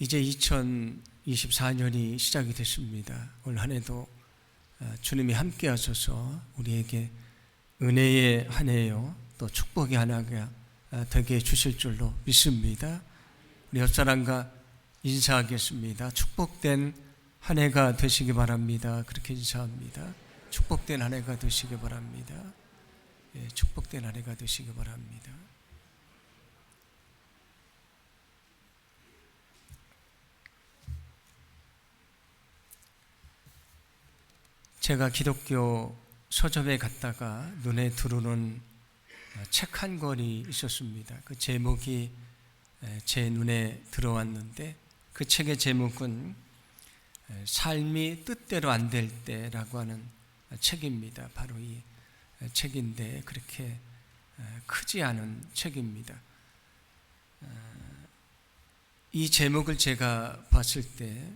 이제 2024년이 시작이 됐습니다. 올 한 해도 어, 주님이 함께 하셔서 우리에게 은혜의 한 해요. 또 축복의 한 해가 어, 되게 해 주실 줄로 믿습니다. 우리 옆 사람과 인사하겠습니다. 축복된 한 해가 되시기 바랍니다. 그렇게 인사합니다. 축복된 한 해가 되시기 바랍니다. 예, 축복된 한 해가 되시기 바랍니다. 제가 기독교 서점에 갔다가 눈에 들어오는 책 한 권이 있었습니다. 그 제목이 제 눈에 들어왔는데 그 책의 제목은 삶이 뜻대로 안 될 때라고 하는 책입니다. 바로 이 책인데 그렇게 크지 않은 책입니다. 이 제목을 제가 봤을 때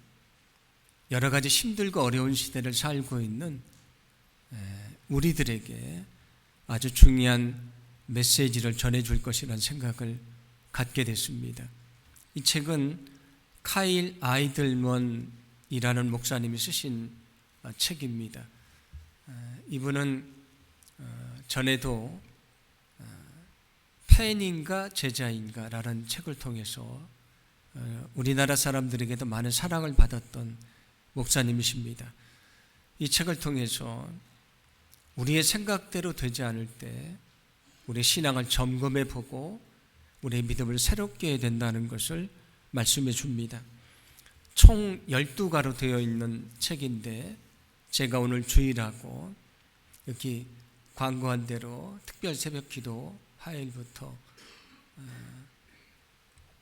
여러 가지 힘들고 어려운 시대를 살고 있는 우리들에게 아주 중요한 메시지를 전해줄 것이라는 생각을 갖게 됐습니다. 이 책은 카일 아이들먼이라는 목사님이 쓰신 어, 책입니다. 이분은 어, 전에도 어, 팬인가 제자인가라는 책을 통해서 우리나라 사람들에게도 많은 사랑을 받았던 목사님이십니다. 이 책을 통해서 우리의 생각대로 되지 않을 때 우리 신앙을 점검해 보고 우리의 믿음을 새롭게 해야 된다는 것을 말씀해 줍니다. 총 12가로 되어 있는 책인데 제가 오늘 주일하고 여기 광고한 대로 특별 새벽 기도 화요일부터 어,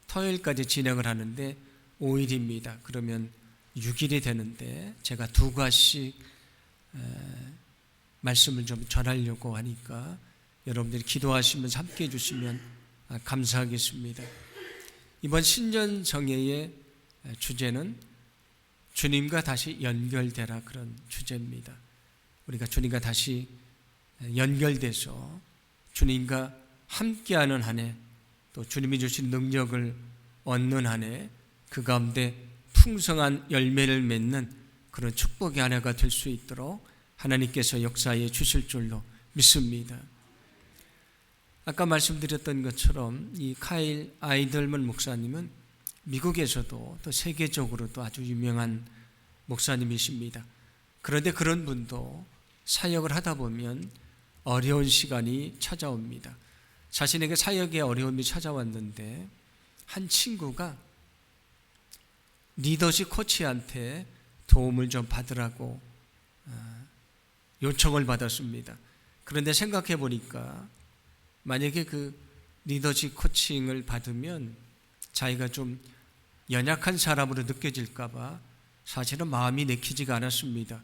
토요일까지 진행을 하는데 5일입니다. 그러면 6일이 되는데 제가 두 가씩 말씀을 좀 전하려고 하니까 여러분들이 기도하시면서 함께 해주시면 아, 감사하겠습니다. 이번 신년 정예의 주제는 주님과 다시 연결되라 그런 주제입니다. 우리가 주님과 다시 연결돼서 주님과 함께하는 한 해, 또 주님이 주신 능력을 얻는 한 해, 그 가운데 풍성한 열매를 맺는 그런 축복의 한 해가 될 수 있도록 하나님께서 역사해 주실 줄로 믿습니다. 아까 말씀드렸던 것처럼 이 카일 아이들먼 목사님은 미국에서도 또 세계적으로도 아주 유명한 목사님이십니다. 그런데 그런 분도 사역을 하다 보면 어려운 시간이 찾아옵니다. 자신에게 사역에 어려움이 찾아왔는데 한 친구가 리더십 코치한테 도움을 좀 받으라고 어, 요청을 받았습니다. 그런데 생각해 보니까 만약에 그 리더십 코칭을 받으면 자기가 좀 연약한 사람으로 느껴질까봐 사실은 마음이 내키지가 않았습니다.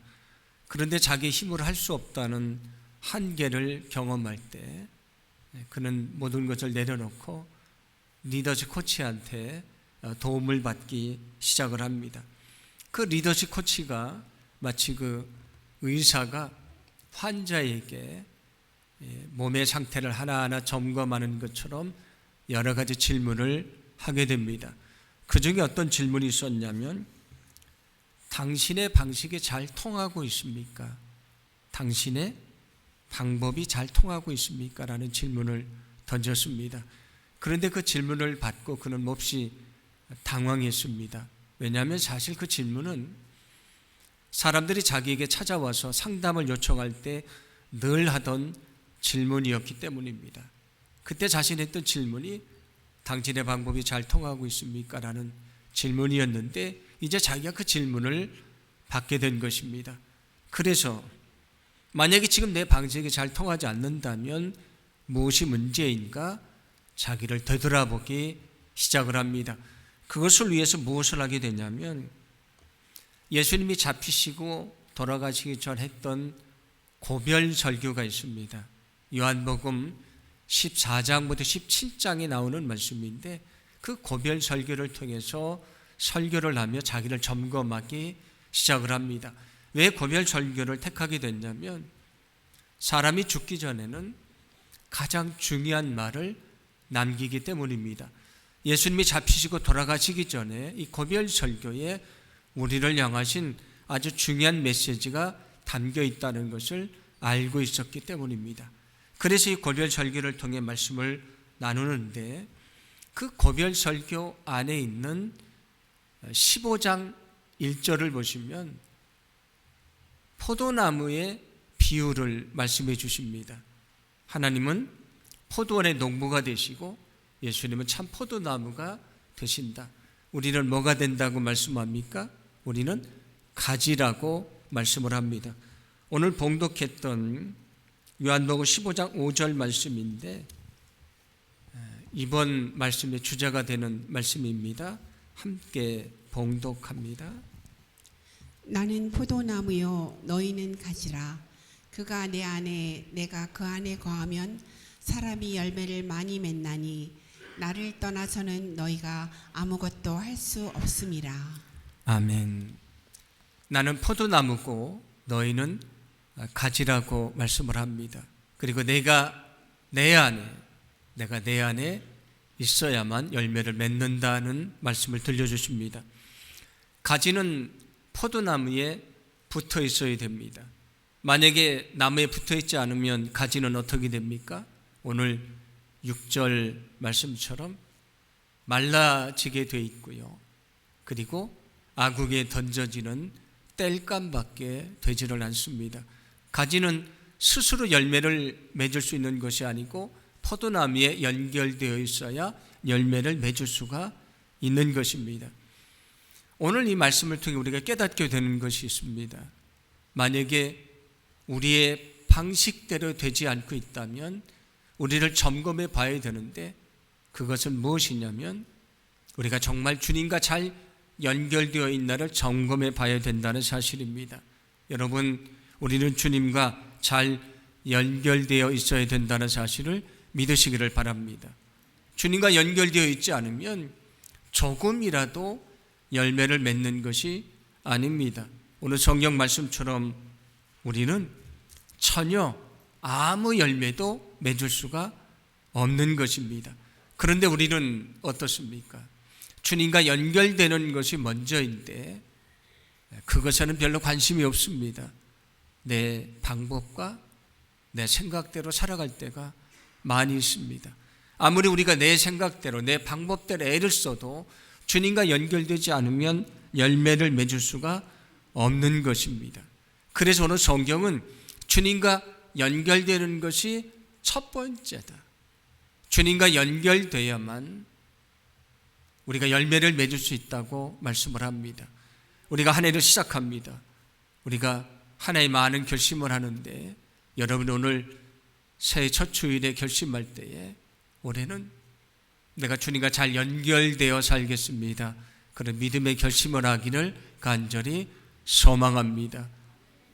그런데 자기 힘으로 할 수 없다는 한계를 경험할 때 그는 모든 것을 내려놓고 리더십 코치한테 도움을 받기 시작을 합니다. 그 리더십 코치가 마치 그 의사가 환자에게 예, 몸의 상태를 하나하나 점검하는 것처럼 여러 가지 질문을 하게 됩니다. 그 중에 어떤 질문이 있었냐면, 당신의 방식이 잘 통하고 있습니까? 당신의 방법이 잘 통하고 있습니까? 라는 질문을 던졌습니다. 그런데 그 질문을 받고 그는 몹시 당황했습니다. 왜냐하면 사실 그 질문은 사람들이 자기에게 찾아와서 상담을 요청할 때 늘 하던 질문이었기 때문입니다. 그때 자신이 했던 질문이 당신의 방법이 잘 통하고 있습니까? 라는 질문이었는데 이제 자기가 그 질문을 받게 된 것입니다. 그래서 만약에 지금 내 방식이 잘 통하지 않는다면 무엇이 문제인가 자기를 되돌아보기 시작을 합니다. 그것을 위해서 무엇을 하게 되냐면 예수님이 잡히시고 돌아가시기 전 했던 고별 설교가 있습니다. 요한복음 14장부터 17장에 나오는 말씀인데 그 고별 설교를 통해서 설교를 하며 자기를 점검하기 시작을 합니다. 왜 고별 설교를 택하게 됐냐면 사람이 죽기 전에는 가장 중요한 말을 남기기 때문입니다. 예수님이 잡히시고 돌아가시기 전에 이 고별 설교에 우리를 향하신 아주 중요한 메시지가 담겨 있다는 것을 알고 있었기 때문입니다. 그래서 이 고별 설교를 통해 말씀을 나누는데 그 고별 설교 안에 있는 15장 1절을 보시면 포도나무의 비유를 말씀해 주십니다. 하나님은 포도원의 농부가 되시고 예수님은 참 포도나무가 되신다. 우리는 뭐가 된다고 말씀합니까? 우리는 가지라고 말씀을 합니다. 오늘 봉독했던 요한복음 15장 5절 말씀인데 이번 말씀의 주제가 되는 말씀입니다. 함께 봉독합니다. 나는 포도나무요 너희는 가지라 그가 내 안에 내가 그 안에 거하면 사람이 열매를 많이 맺나니 나를 떠나서는 너희가 아무것도 할 수 없음이라 아멘. 나는 포도나무고 너희는 가지라고 말씀을 합니다. 그리고 내가 내 안에 내가 내 안에 있어야만 열매를 맺는다는 말씀을 들려주십니다. 가지는 포도나무에 붙어 있어야 됩니다. 만약에 나무에 붙어 있지 않으면 가지는 어떻게 됩니까? 오늘 6절 말씀처럼 말라지게 돼 있고요. 그리고 아국에 던져지는 땔감밖에 되지를 않습니다. 가지는 스스로 열매를 맺을 수 있는 것이 아니고 포도나무에 연결되어 있어야 열매를 맺을 수가 있는 것입니다. 오늘 이 말씀을 통해 우리가 깨닫게 되는 것이 있습니다. 만약에 우리의 방식대로 되지 않고 있다면 우리를 점검해 봐야 되는데 그것은 무엇이냐면 우리가 정말 주님과 잘 연결되어 있나를 점검해 봐야 된다는 사실입니다. 여러분, 우리는 주님과 잘 연결되어 있어야 된다는 사실을 믿으시기를 바랍니다. 주님과 연결되어 있지 않으면 조금이라도 열매를 맺는 것이 아닙니다. 오늘 성경 말씀처럼 우리는 전혀 아무 열매도 맺을 수가 없는 것입니다. 그런데 우리는 어떻습니까? 주님과 연결되는 것이 먼저인데 그것에는 별로 관심이 없습니다. 내 방법과 내 생각대로 살아갈 때가 많이 있습니다. 아무리 우리가 내 생각대로 내 방법대로 애를 써도 주님과 연결되지 않으면 열매를 맺을 수가 없는 것입니다. 그래서 오늘 성경은 주님과 연결되는 것이 첫 번째다. 주님과 연결돼야만 우리가 열매를 맺을 수 있다고 말씀을 합니다. 우리가 한 해를 시작합니다. 우리가 한 해에 많은 결심을 하는데 여러분 오늘 새해 첫 주일에 결심할 때에 올해는 내가 주님과 잘 연결되어 살겠습니다. 그런 믿음의 결심을 하기를 간절히 소망합니다.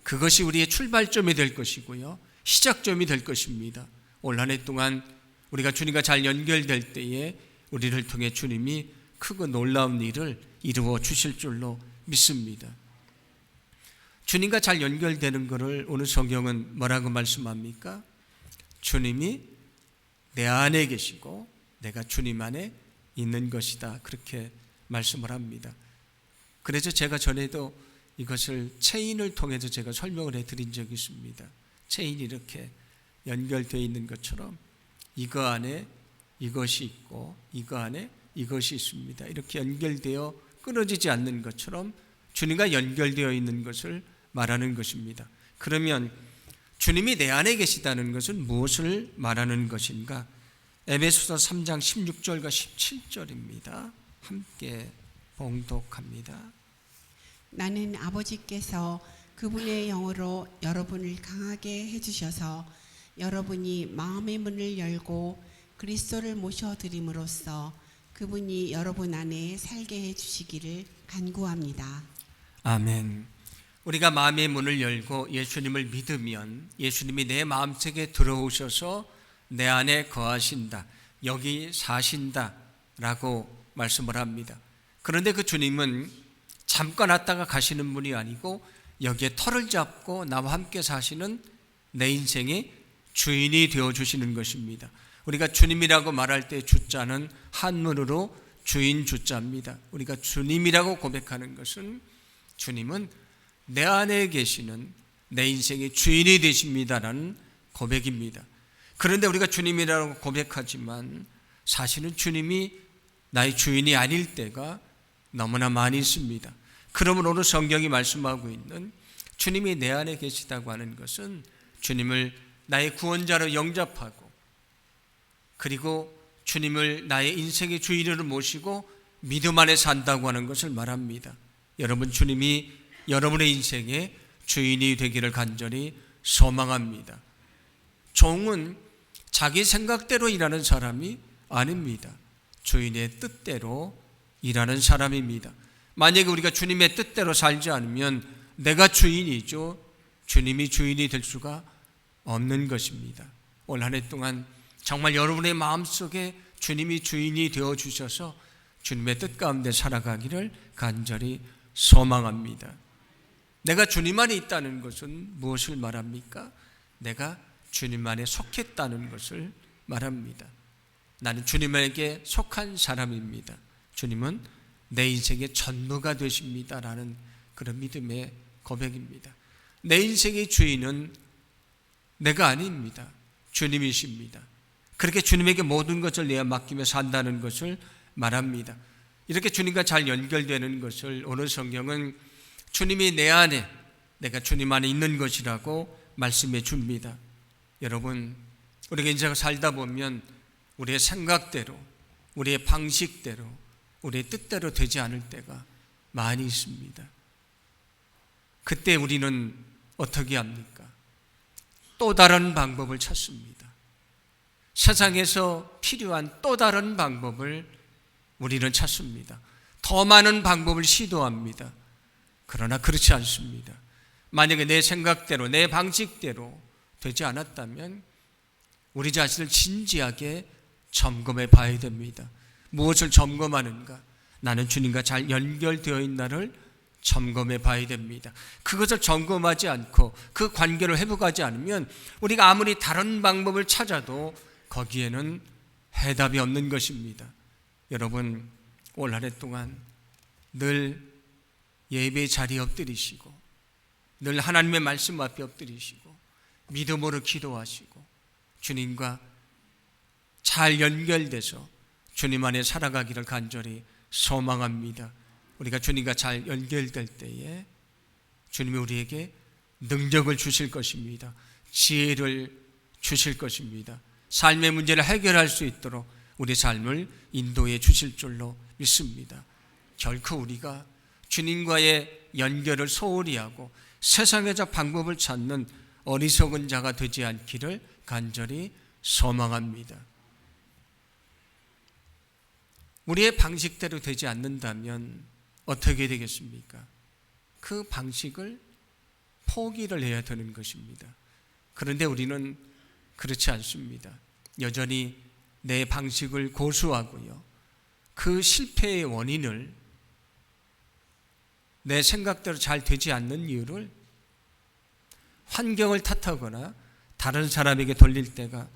그것이 우리의 출발점이 될 것이고요. 시작점이 될 것입니다. 올 한 해 동안 우리가 주님과 잘 연결될 때에 우리를 통해 주님이 크고 놀라운 일을 이루어 주실 줄로 믿습니다. 주님과 잘 연결되는 것을 오늘 성경은 뭐라고 말씀합니까? 주님이 내 안에 계시고 내가 주님 안에 있는 것이다. 그렇게 말씀을 합니다. 그래서 제가 전에도 이것을 체인을 통해서 제가 설명을 해드린 적이 있습니다. 체인이 이렇게 연결되어 있는 것처럼 이거 안에 이것이 있고 이거 안에 이것이 있습니다. 이렇게 연결되어 끊어지지 않는 것처럼 주님과 연결되어 있는 것을 말하는 것입니다. 그러면 주님이 내 안에 계시다는 것은 무엇을 말하는 것인가? 에베소서 3장 16절과 17절입니다. 함께 봉독합니다. 나는 아버지께서 그분의 영으로 여러분을 강하게 해주셔서 여러분이 마음의 문을 열고 그리스도를 모셔드림으로써 그분이 여러분 안에 살게 해주시기를 간구합니다. 아멘. 우리가 마음의 문을 열고 예수님을 믿으면 예수님이 내 마음속에 들어오셔서 내 안에 거하신다. 여기 사신다. 라고 말씀을 합니다. 그런데 그 주님은 잠깐 왔다가 가시는 분이 아니고 여기에 털을 잡고 나와 함께 사시는 내 인생의 주인이 되어 주시는 것입니다. 우리가 주님이라고 말할 때 주자는 한문으로 주인 주자입니다. 우리가 주님이라고 고백하는 것은 주님은 내 안에 계시는 내 인생의 주인이 되십니다라는 고백입니다. 그런데 우리가 주님이라고 고백하지만 사실은 주님이 나의 주인이 아닐 때가 너무나 많이 있습니다. 그러므로 성경이 말씀하고 있는 주님이 내 안에 계시다고 하는 것은 주님을 나의 구원자로 영접하고 그리고 주님을 나의 인생의 주인으로 모시고 믿음 안에 산다고 하는 것을 말합니다. 여러분 주님이 여러분의 인생의 주인이 되기를 간절히 소망합니다. 종은 자기 생각대로 일하는 사람이 아닙니다. 주인의 뜻대로 일하는 사람입니다. 만약에 우리가 주님의 뜻대로 살지 않으면 내가 주인이죠. 주님이 주인이 될 수가 없는 것입니다. 올 한 해 동안 정말 여러분의 마음속에 주님이 주인이 되어 주셔서 주님의 뜻 가운데 살아가기를 간절히 소망합니다. 내가 주님 안에 있다는 것은 무엇을 말합니까? 내가 주님 안에 속했다는 것을 말합니다. 나는 주님에게 속한 사람입니다. 주님은 내 인생의 전부가 되십니다라는 그런 믿음의 고백입니다. 내 인생의 주인은 내가 아닙니다. 주님이십니다. 그렇게 주님에게 모든 것을 내어 맡기며 산다는 것을 말합니다. 이렇게 주님과 잘 연결되는 것을 오늘 성경은 주님이 내 안에 내가 주님 안에 있는 것이라고 말씀해 줍니다. 여러분, 우리가 인생을 살다 보면 우리의 생각대로, 우리의 방식대로, 우리의 뜻대로 되지 않을 때가 많이 있습니다. 그때 우리는 어떻게 합니까? 또 다른 방법을 찾습니다. 세상에서 필요한 또 다른 방법을 우리는 찾습니다. 더 많은 방법을 시도합니다. 그러나 그렇지 않습니다. 만약에 내 생각대로, 내 방식대로 되지 않았다면 우리 자신을 진지하게 점검해 봐야 됩니다. 무엇을 점검하는가? 나는 주님과 잘 연결되어 있나를 점검해 봐야 됩니다. 그것을 점검하지 않고 그 관계를 회복하지 않으면 우리가 아무리 다른 방법을 찾아도 거기에는 해답이 없는 것입니다. 여러분, 올 한 해 동안 늘 예배 자리에 엎드리시고 늘 하나님의 말씀 앞에 엎드리시고 믿음으로 기도하시고 주님과 잘 연결돼서 주님 안에 살아가기를 간절히 소망합니다. 우리가 주님과 잘 연결될 때에 주님이 우리에게 능력을 주실 것입니다. 지혜를 주실 것입니다. 삶의 문제를 해결할 수 있도록 우리 삶을 인도해 주실 줄로 믿습니다. 결코 우리가 주님과의 연결을 소홀히 하고 세상에서 방법을 찾는 어리석은 자가 되지 않기를 간절히 소망합니다. 우리의 방식대로 되지 않는다면 어떻게 되겠습니까? 그 방식을 포기를 해야 되는 것입니다. 그런데 우리는 그렇지 않습니다. 여전히 내 방식을 고수하고요. 그 실패의 원인을 내 생각대로 잘 되지 않는 이유를 환경을 탓하거나 다른 사람에게 돌릴 때가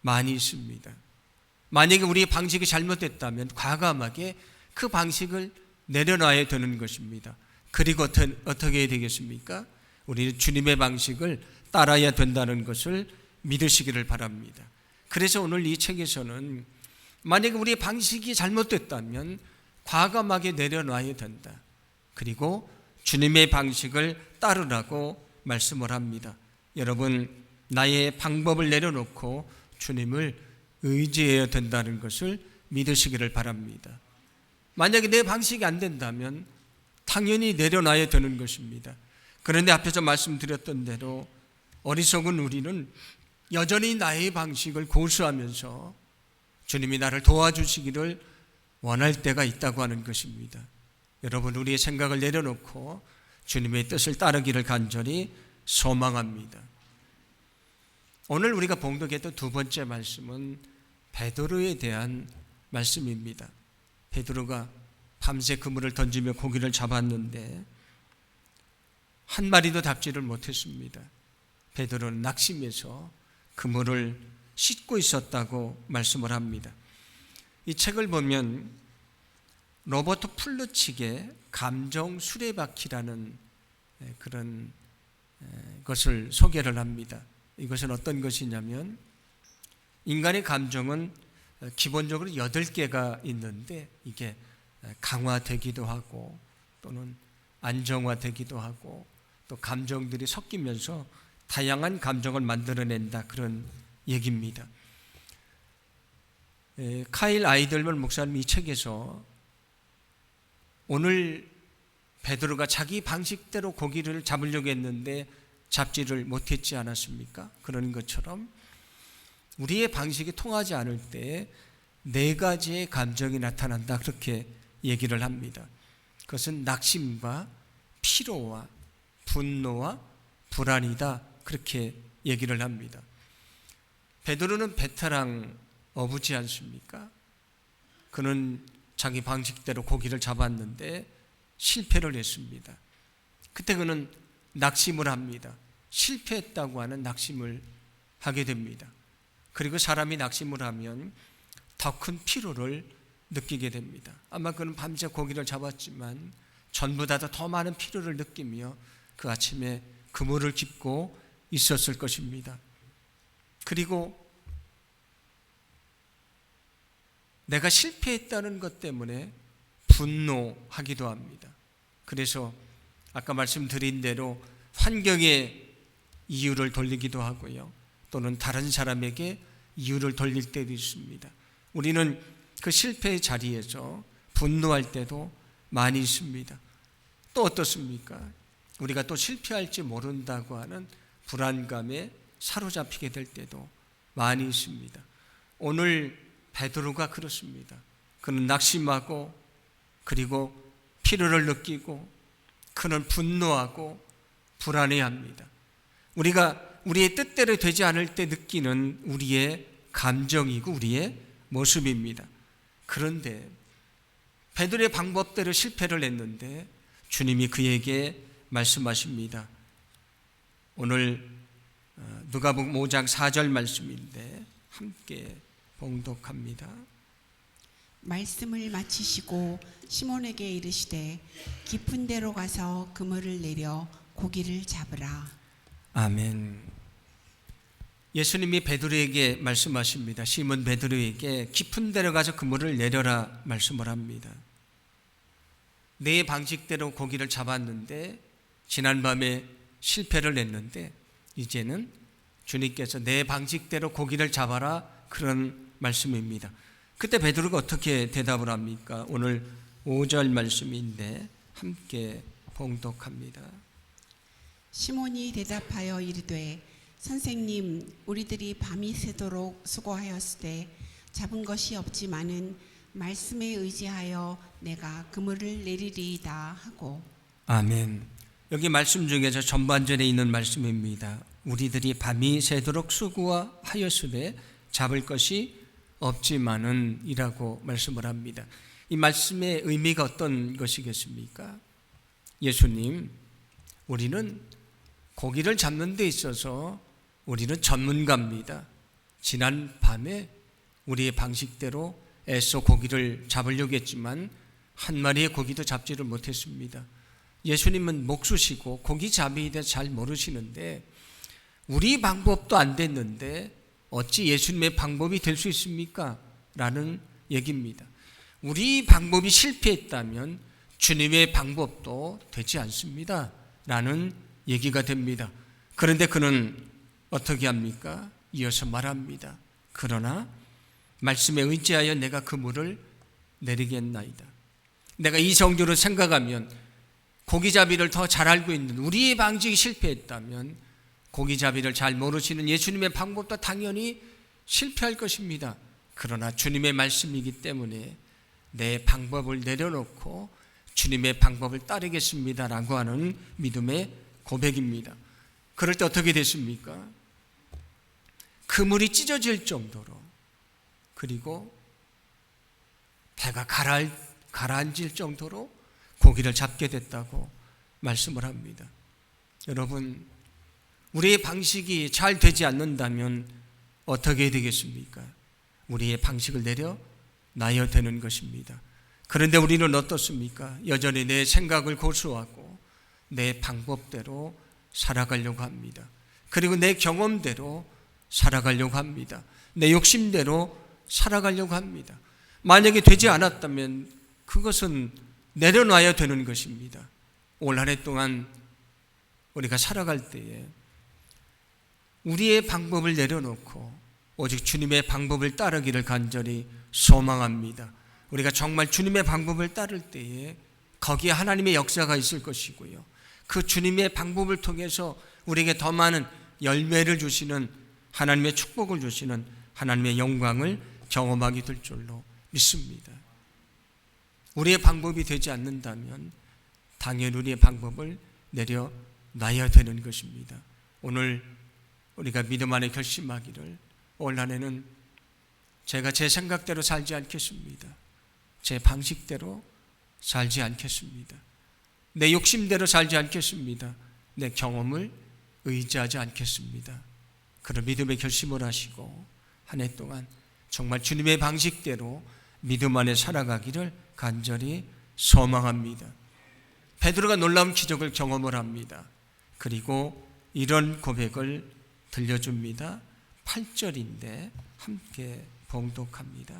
많이 있습니다. 만약에 우리의 방식이 잘못됐다면 과감하게 그 방식을 내려놔야 되는 것입니다. 그리고 어떻게 해야 되겠습니까? 우리는 주님의 방식을 따라야 된다는 것을 믿으시기를 바랍니다. 그래서 오늘 이 책에서는 만약에 우리의 방식이 잘못됐다면 과감하게 내려놔야 된다. 그리고 주님의 방식을 따르라고 말씀을 합니다. 여러분, 나의 방법을 내려놓고 주님을 의지해야 된다는 것을 믿으시기를 바랍니다. 만약에 내 방식이 안 된다면 당연히 내려놔야 되는 것입니다. 그런데 앞에서 말씀드렸던 대로 어리석은 우리는 여전히 나의 방식을 고수하면서 주님이 나를 도와주시기를 원할 때가 있다고 하는 것입니다. 여러분, 우리의 생각을 내려놓고 주님의 뜻을 따르기를 간절히 소망합니다. 오늘 우리가 봉독했던 두 번째 말씀은 베드로에 대한 말씀입니다. 베드로가 밤새 그물을 던지며 고기를 잡았는데 한 마리도 잡지를 못했습니다. 베드로는 낙심해서 그물을 씻고 있었다고 말씀을 합니다. 이 책을 보면 로버트 플루칙의 감정 수레바퀴라는 에, 그런 에, 것을 소개를 합니다. 이것은 어떤 것이냐면 인간의 감정은 어, 기본적으로 여덟 개가 있는데 이게 에, 강화되기도 하고 또는 안정화되기도 하고 또 감정들이 섞이면서 다양한 감정을 만들어낸다 그런 얘기입니다. 에, 카일 아이들먼 목사님 이 책에서 오늘 베드로가 자기 방식대로 고기를 잡으려고 했는데 잡지를 못했지 않았습니까? 그런 것처럼 우리의 방식이 통하지 않을 때 네 가지의 감정이 나타난다 그렇게 얘기를 합니다. 그것은 낙심과 피로와 분노와 불안이다 그렇게 얘기를 합니다. 베드로는 베테랑 어부지 않습니까? 그는 자기 방식대로 고기를 잡았는데 실패를 했습니다. 그때 그는 낙심을 합니다. 실패했다고 하는 낙심을 하게 됩니다. 그리고 사람이 낙심을 하면 더 큰 피로를 느끼게 됩니다. 아마 그는 밤새 고기를 잡았지만 전보다도 더 많은 피로를 느끼며 그 아침에 그물을 짚고 있었을 것입니다. 그리고 내가 실패했다는 것 때문에 분노하기도 합니다. 그래서 아까 말씀드린 대로 환경에 이유를 돌리기도 하고요. 또는 다른 사람에게 이유를 돌릴 때도 있습니다. 우리는 그 실패의 자리에서 분노할 때도 많이 있습니다. 또 어떻습니까? 우리가 또 실패할지 모른다고 하는 불안감에 사로잡히게 될 때도 많이 있습니다. 오늘 베드로가 그렇습니다. 그는 낙심하고 그리고 피로를 느끼고 그는 분노하고 불안해합니다. 우리가 우리의 뜻대로 되지 않을 때 느끼는 우리의 감정이고 우리의 모습입니다. 그런데 베드로의 방법대로 실패를 했는데 주님이 그에게 말씀하십니다. 오늘 어, 누가복음 5장 4절 말씀인데 함께 봉독합니다. 말씀을 마치시고 시몬에게 이르시되 깊은 데로 가서 그물을 내려 고기를 잡으라. 아멘. 예수님이 베드로에게 말씀하십니다. 시몬 베드로에게 깊은 데로 가서 그물을 내려라 말씀을 합니다. 내 방식대로 고기를 잡았는데 지난밤에 실패를 했는데 이제는 주님께서 내 방식대로 고기를 잡아라 그런 말씀입니다. 그때 베드로가 어떻게 대답을 합니까? 오늘 5절 말씀인데 함께 봉독합니다. 시몬이 대답하여 이르되 선생님 우리들이 밤이 새도록 수고하였으되 잡은 것이 없지만은 말씀에 의지하여 내가 그물을 내리리이다 하고 아멘. 여기 말씀 중에서 전반전에 있는 말씀입니다. 우리들이 밤이 새도록 수고하였으되 잡을 것이 없지만은 이라고 말씀을 합니다. 이 말씀의 의미가 어떤 것이겠습니까? 예수님, 우리는 고기를 잡는 데 있어서 우리는 전문가입니다. 지난 밤에 우리의 방식대로 애써 고기를 잡으려고 했지만 한 마리의 고기도 잡지를 못했습니다. 예수님은 목수시고 고기 잡이에 대해 잘 모르시는데 우리 방법도 안 됐는데 어찌 예수님의 방법이 될 수 있습니까? 라는 얘기입니다. 우리 방법이 실패했다면 주님의 방법도 되지 않습니다. 라는 얘기가 됩니다. 그런데 그는 어떻게 합니까? 이어서 말합니다. 그러나 말씀에 의지하여 내가 그물을 내리겠나이다. 내가 이 정도로 생각하면 고기잡이를 더 잘 알고 있는 우리의 방식이 실패했다면 고기잡이를 잘 모르시는 예수님의 방법도 당연히 실패할 것입니다. 그러나 주님의 말씀이기 때문에 내 방법을 내려놓고 주님의 방법을 따르겠습니다라고 하는 믿음의 고백입니다. 그럴 때 어떻게 됐습니까? 그물이 찢어질 정도로 그리고 배가 가라앉, 가라앉을 정도로 고기를 잡게 됐다고 말씀을 합니다. 여러분, 우리의 방식이 잘 되지 않는다면 어떻게 되겠습니까? 우리의 방식을 내려 놔야 되는 것입니다. 그런데 우리는 어떻습니까? 여전히 내 생각을 고수하고 내 방법대로 살아가려고 합니다. 그리고 내 경험대로 살아가려고 합니다. 내 욕심대로 살아가려고 합니다. 만약에 되지 않았다면 그것은 내려놔야 되는 것입니다. 올 한 해 동안 우리가 살아갈 때에 우리의 방법을 내려놓고 오직 주님의 방법을 따르기를 간절히 소망합니다. 우리가 정말 주님의 방법을 따를 때에 거기에 하나님의 역사가 있을 것이고요. 그 주님의 방법을 통해서 우리에게 더 많은 열매를 주시는 하나님의 축복을 주시는 하나님의 영광을 경험하게 될 줄로 믿습니다. 우리의 방법이 되지 않는다면 당연히 우리의 방법을 내려놔야 되는 것입니다. 오늘 우리가 믿음 안에 결심하기를 올 한해는 제가 제 생각대로 살지 않겠습니다. 제 방식대로 살지 않겠습니다. 내 욕심대로 살지 않겠습니다. 내 경험을 의지하지 않겠습니다. 그런 믿음의 결심을 하시고 한 해 동안 정말 주님의 방식대로 믿음 안에 살아가기를 간절히 소망합니다. 베드로가 놀라운 기적을 경험을 합니다. 그리고 이런 고백을 들려줍니다. 8절인데 함께 봉독합니다.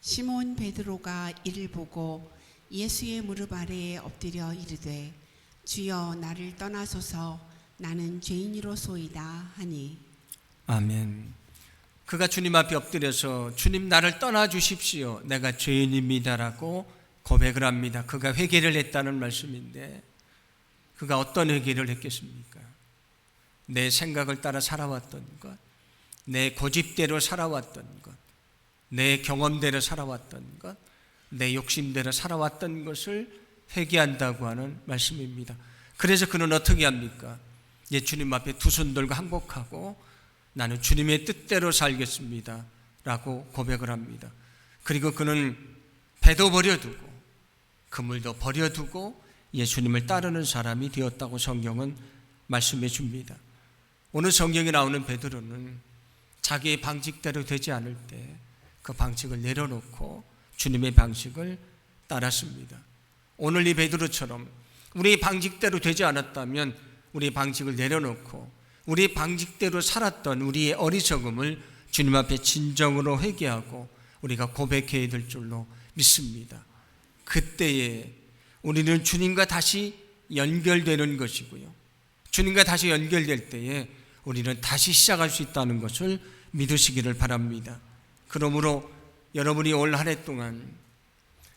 시몬 베드로가 이를 보고 예수의 무릎 아래에 엎드려 이르되 주여 나를 떠나소서 나는 죄인이로소이다 하니 아멘. 그가 주님 앞에 엎드려서 주님 나를 떠나 주십시오. 내가 죄인입니다라고 고백을 합니다. 그가 회개를 했다는 말씀인데 그가 어떤 회개를 했겠습니까? 내 생각을 따라 살아왔던 것, 내 고집대로 살아왔던 것, 내 경험대로 살아왔던 것, 내 욕심대로 살아왔던 것을 회개한다고 하는 말씀입니다. 그래서 그는 어떻게 합니까? 예, 주님 앞에 두 손 들고 항복하고 나는 주님의 뜻대로 살겠습니다. 라고 고백을 합니다. 그리고 그는 배도 버려두고 그물도 버려두고 예수님을 따르는 사람이 되었다고 성경은 말씀해 줍니다. 오늘 성경에 나오는 베드로는 자기의 방식대로 되지 않을 때 그 방식을 내려놓고 주님의 방식을 따랐습니다. 오늘 이 베드로처럼 우리 방식대로 되지 않았다면 우리 방식을 내려놓고 우리 방식대로 살았던 우리의 어리석음을 주님 앞에 진정으로 회개하고 우리가 고백해야 될 줄로 믿습니다. 그때에 우리는 주님과 다시 연결되는 것이고요. 주님과 다시 연결될 때에 우리는 다시 시작할 수 있다는 것을 믿으시기를 바랍니다. 그러므로 여러분이 올 한 해 동안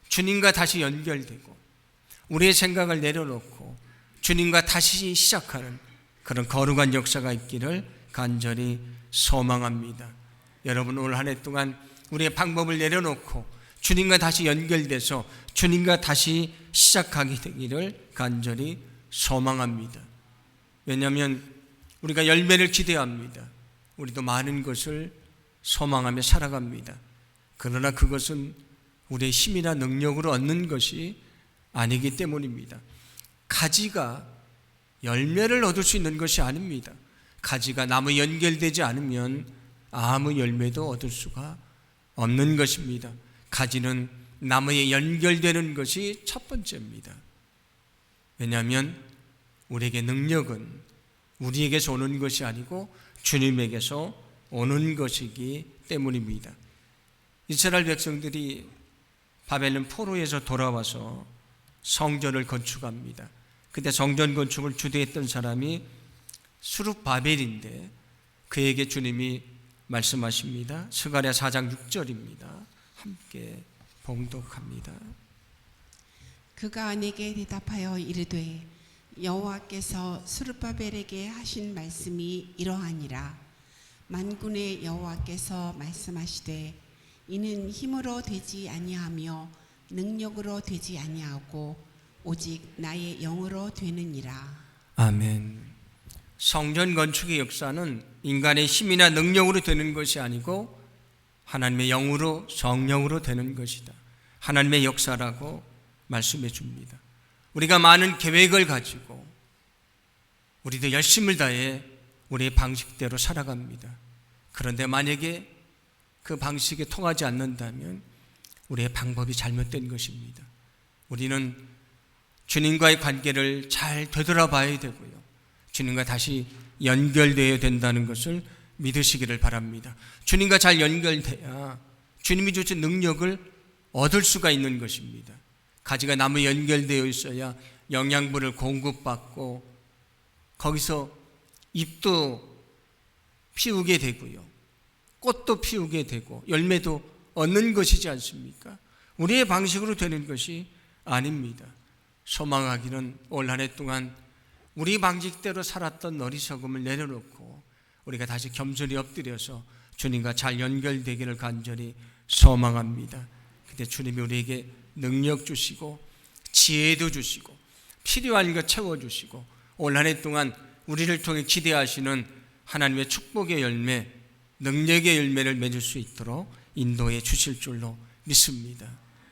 주님과 다시 연결되고 우리의 생각을 내려놓고 주님과 다시 시작하는 그런 거룩한 역사가 있기를 간절히 소망합니다. 여러분 올 한 해 동안 우리의 방법을 내려놓고 주님과 다시 연결돼서 주님과 다시 시작하게 되기를 간절히 소망합니다. 왜냐하면 우리가 열매를 기대합니다. 우리도 많은 것을 소망하며 살아갑니다. 그러나 그것은 우리의 힘이나 능력으로 얻는 것이 아니기 때문입니다. 가지가 열매를 얻을 수 있는 것이 아닙니다. 가지가 나무에 연결되지 않으면 아무 열매도 얻을 수가 없는 것입니다. 가지는 나무에 연결되는 것이 첫 번째입니다. 왜냐하면 우리에게 능력은 우리에게서 오는 것이 아니고 주님에게서 오는 것이기 때문입니다. 이스라엘 백성들이 바벨론 포로에서 돌아와서 성전을 건축합니다. 그때 성전 건축을 주도했던 사람이 수룹 바벨인데 그에게 주님이 말씀하십니다. 스가랴 4장 6절입니다. 함께 봉독합니다. 그가 내게 대답하여 이르되 여호와께서 수르바벨에게 하신 말씀이 이러하니라 만군의 여호와께서 말씀하시되 이는 힘으로 되지 아니하며 능력으로 되지 아니하고 오직 나의 영으로 되느니라 아멘. 성전 건축의 역사는 인간의 힘이나 능력으로 되는 것이 아니고 하나님의 영으로 성령으로 되는 것이다. 하나님의 역사라고 말씀해 줍니다. 우리가 많은 계획을 가지고 우리도 열심을 다해 우리의 방식대로 살아갑니다. 그런데 만약에 그 방식이 통하지 않는다면 우리의 방법이 잘못된 것입니다. 우리는 주님과의 관계를 잘 되돌아봐야 되고요. 주님과 다시 연결되어야 된다는 것을 믿으시기를 바랍니다. 주님과 잘 연결돼야 주님이 주신 능력을 얻을 수가 있는 것입니다. 가지가 나무 연결되어 있어야 영양분을 공급받고 거기서 잎도 피우게 되고요. 꽃도 피우게 되고 열매도 얻는 것이지 않습니까? 우리의 방식으로 되는 것이 아닙니다. 소망하기는 올 한 해 동안 우리 방식대로 살았던 어리석음을 내려놓고 우리가 다시 겸손히 엎드려서 주님과 잘 연결되기를 간절히 소망합니다. 그때 주님이 우리에게 능력 주시고 지혜도 주시고 필요한 것 채워주시고 올 한 해 동안 우리를 통해 기대하시는 하나님의 축복의 열매, 능력의 열매를 맺을 수 있도록 인도해 주실 줄로 믿습니다.